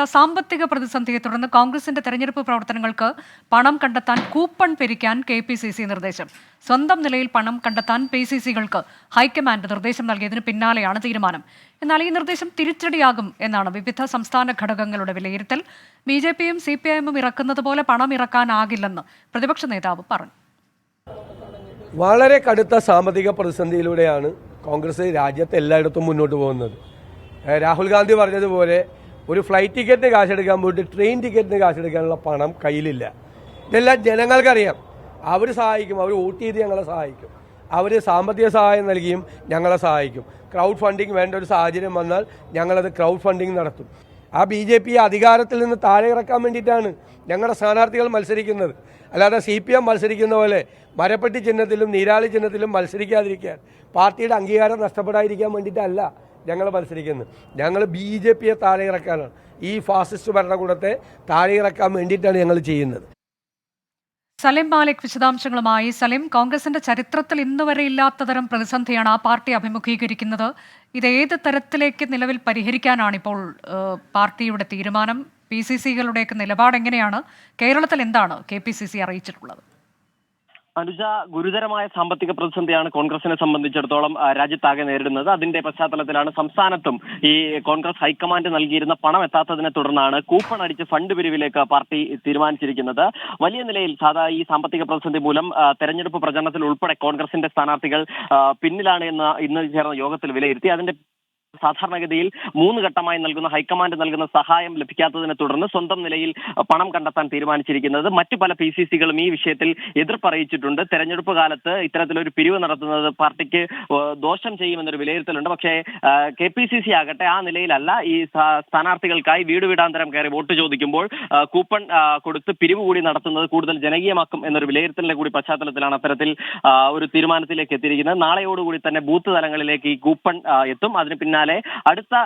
കടുത്ത സാമ്പത്തിക പ്രതിസന്ധിയെ തുടർന്ന് കോൺഗ്രസിന്റെ തെരഞ്ഞെടുപ്പ് പ്രവർത്തനങ്ങൾക്ക് പണം കണ്ടെത്താൻ കൂപ്പൺ പിരിക്കാൻ കെ പി സി സി നിർദ്ദേശം. സ്വന്തം നിലയിൽ പണം കണ്ടെത്താൻ പി സി സികൾക്ക് ഹൈക്കമാൻഡ് നിർദ്ദേശം നൽകിയതിന് പിന്നാലെയാണ് തീരുമാനം. എന്നാൽ ഈ നിർദ്ദേശം തിരിച്ചടിയാകും എന്നാണ് വിവിധ സംസ്ഥാന ഘടകങ്ങളുടെ വിലയിരുത്തൽ. ബി ജെ പിയും സി പി ഐ എമ്മും ഇറക്കുന്നത് പോലെ പണം ഇറക്കാനാകില്ലെന്ന് പ്രതിപക്ഷ നേതാവ് പറഞ്ഞു. വളരെ കടുത്ത സാമ്പത്തിക പ്രതിസന്ധിയിലൂടെയാണ് കോൺഗ്രസ് രാജ്യത്ത് എല്ലായിടത്തും മുന്നോട്ട് പോകുന്നത്. രാഹുൽ ഗാന്ധി പറഞ്ഞതുപോലെ ഒരു ഫ്ലൈറ്റ് ടിക്കറ്റിന് കാശെടുക്കാൻ പോയിട്ട് ട്രെയിൻ ടിക്കറ്റിന് കാശെടുക്കാനുള്ള പണം കയ്യിലില്ല. ഇതെല്ലാം ജനങ്ങൾക്കറിയാം. അവർ സഹായിക്കും. അവർ വോട്ട് ചെയ്ത് ഞങ്ങളെ സഹായിക്കും. അവർ സാമ്പത്തിക സഹായം നൽകിയും ഞങ്ങളെ സഹായിക്കും. ക്രൗഡ് ഫണ്ടിങ് വേണ്ട ഒരു സാഹചര്യം വന്നാൽ ഞങ്ങളത് ക്രൗഡ് ഫണ്ടിങ് നടത്തും. ആ ബി ജെ പി അധികാരത്തിൽ നിന്ന് താഴെ ഇറക്കാൻ വേണ്ടിയിട്ടാണ് ഞങ്ങളുടെ സ്ഥാനാർത്ഥികൾ മത്സരിക്കുന്നത്. അല്ലാതെ സി പി എം മത്സരിക്കുന്ന പോലെ മരപ്പെട്ടി ചിഹ്നത്തിലും നീരാളി ചിഹ്നത്തിലും മത്സരിക്കാതിരിക്കാൻ പാർട്ടിയുടെ അംഗീകാരം നഷ്ടപ്പെടാതിരിക്കാൻ വേണ്ടിയിട്ടല്ല. ഞങ്ങൾ മത്സരിക്കുന്നത് ഞങ്ങൾ ബി ജെ പിയെ താഴെ ഇറക്കാനാണ് ഈ ഫാസിസ്റ്റ് ഭരണകൂടത്തെ താഴെ ഇറക്കാൻ വേണ്ടിയിട്ടാണ് ഞങ്ങൾ ചെയ്യുന്നത്. സലിം മാലിക് വിശദാംശങ്ങളുമായി. സലിം കോൺഗ്രസിന്റെ ചരിത്രത്തിൽ ഇന്നുവരെ ഇല്ലാത്ത തരം പ്രതിസന്ധിയാണ് ആ പാർട്ടി അഭിമുഖീകരിക്കുന്നത്. ഇത് ഏത് തരത്തിലേക്ക് നിലവിൽ പരിഹരിക്കാനാണ് ഇപ്പോൾ പാർട്ടിയുടെ തീരുമാനം? പി സി സികളുടെയൊക്കെ നിലപാട് എങ്ങനെയാണ് കേരളത്തിൽ എന്താണ് കെ പി സി സി അറിയിച്ചിട്ടുള്ളത്? അനുജ ഗുരുതരമായ സാമ്പത്തിക പ്രതിസന്ധിയാണ് കോൺഗ്രസിനെ സംബന്ധിച്ചിടത്തോളം രാജ്യത്താകെ നേരിടുന്നത്. അതിന്റെ പശ്ചാത്തലത്തിലാണ് സംസ്ഥാനത്തും ഈ കോൺഗ്രസ് ഹൈക്കമാൻഡ് നൽകിയിരുന്ന പണം എത്താത്തതിനെ തുടർന്നാണ് കൂപ്പൺ അടിച്ച് ഫണ്ട് പിരിവിലേക്ക് പാർട്ടി തീരുമാനിച്ചിരിക്കുന്നത്. വലിയ നിലയിൽ സാധാ ഈ സാമ്പത്തിക പ്രതിസന്ധി മൂലം തെരഞ്ഞെടുപ്പ് പ്രചരണത്തിൽ ഉൾപ്പെടെ കോൺഗ്രസിന്റെ സ്ഥാനാർത്ഥികൾ പിന്നിലാണ് എന്ന് ഇന്ന് ചേർന്ന യോഗത്തിൽ വിലയിരുത്തി. അതിന്റെ സാധാരണഗതിയിൽ മൂന്ന് ഘട്ടമായി നൽകുന്ന ഹൈക്കമാൻഡ് നൽകുന്ന സഹായം ലഭിക്കാത്തതിനെ തുടർന്ന് സ്വന്തം നിലയിൽ പണം കണ്ടെത്താൻ തീരുമാനിച്ചിരിക്കുന്നത്. മറ്റു പല പി സി സികളും ഈ വിഷയത്തിൽ എതിർപ്പറിയിച്ചിട്ടുണ്ട്. തെരഞ്ഞെടുപ്പ് കാലത്ത് ഇത്തരത്തിലൊരു പിരിവ് നടത്തുന്നത് പാർട്ടിക്ക് ദോഷം ചെയ്യുമെന്നൊരു വിലയിരുത്തലുണ്ട്. പക്ഷേ കെ പി സി സി ആകട്ടെ ആ നിലയിലല്ല. ഈ സ്ഥാനാർത്ഥികൾക്കായി വീട് വീടാന്തരം കയറി വോട്ട് ചോദിക്കുമ്പോൾ കൂപ്പൺ കൊടുത്ത് പിരിവ് കൂടി നടത്തുന്നത് കൂടുതൽ ജനകീയമാക്കും എന്നൊരു വിലയിരുത്തലിന്റെ കൂടി പശ്ചാത്തലത്തിലാണ് അത്തരത്തിൽ ഒരു തീരുമാനത്തിലേക്ക് എത്തിയിരിക്കുന്നത്. നാളെയോടുകൂടി തന്നെ ബൂത്ത് തലങ്ങളിലേക്ക് ഈ കൂപ്പൺ എത്തും. അതിന് പിന്നാലെ അടുത്ത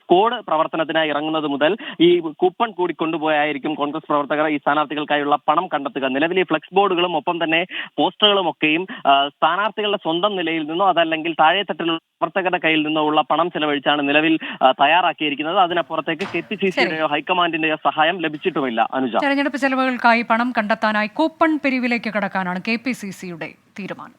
സ്കോഡ് പ്രവർത്തനത്തിനായി ഇറങ്ങുന്നത് മുതൽ ഈ കൂപ്പൺ കൂടി കൊണ്ടുപോയായിരിക്കും കോൺഗ്രസ് പ്രവർത്തകർ ഈ സ്ഥാനാർത്ഥികൾക്കായുള്ള പണം കണ്ടെത്തുക. നിലവിൽ ഈ ഫ്ലെക്സ് ബോർഡുകളും ഒപ്പം തന്നെ പോസ്റ്ററുകളും ഒക്കെയും സ്ഥാനാർത്ഥികളുടെ സ്വന്തം നിലയിൽ നിന്നോ അതല്ലെങ്കിൽ താഴെത്തട്ടിലുള്ള പ്രവർത്തകരുടെ കയ്യിൽ നിന്നോ ഉള്ള പണം ചെലവഴിച്ചാണ് നിലവിൽ തയ്യാറാക്കിയിരിക്കുന്നത്. അതിനപ്പുറത്തേക്ക് കെ പി സി സിയുടെയോ ഹൈക്കമാൻഡിന്റെയോ സഹായം ലഭിച്ചിട്ടുമില്ല. അനുജ. തെരഞ്ഞെടുപ്പ് ചെലവുകൾക്കായി പണം കണ്ടെത്താനായി കൂപ്പൺ പിരിവിലേക്ക് കടക്കാനാണ് കെ പി സി സിയുടെ തീരുമാനം.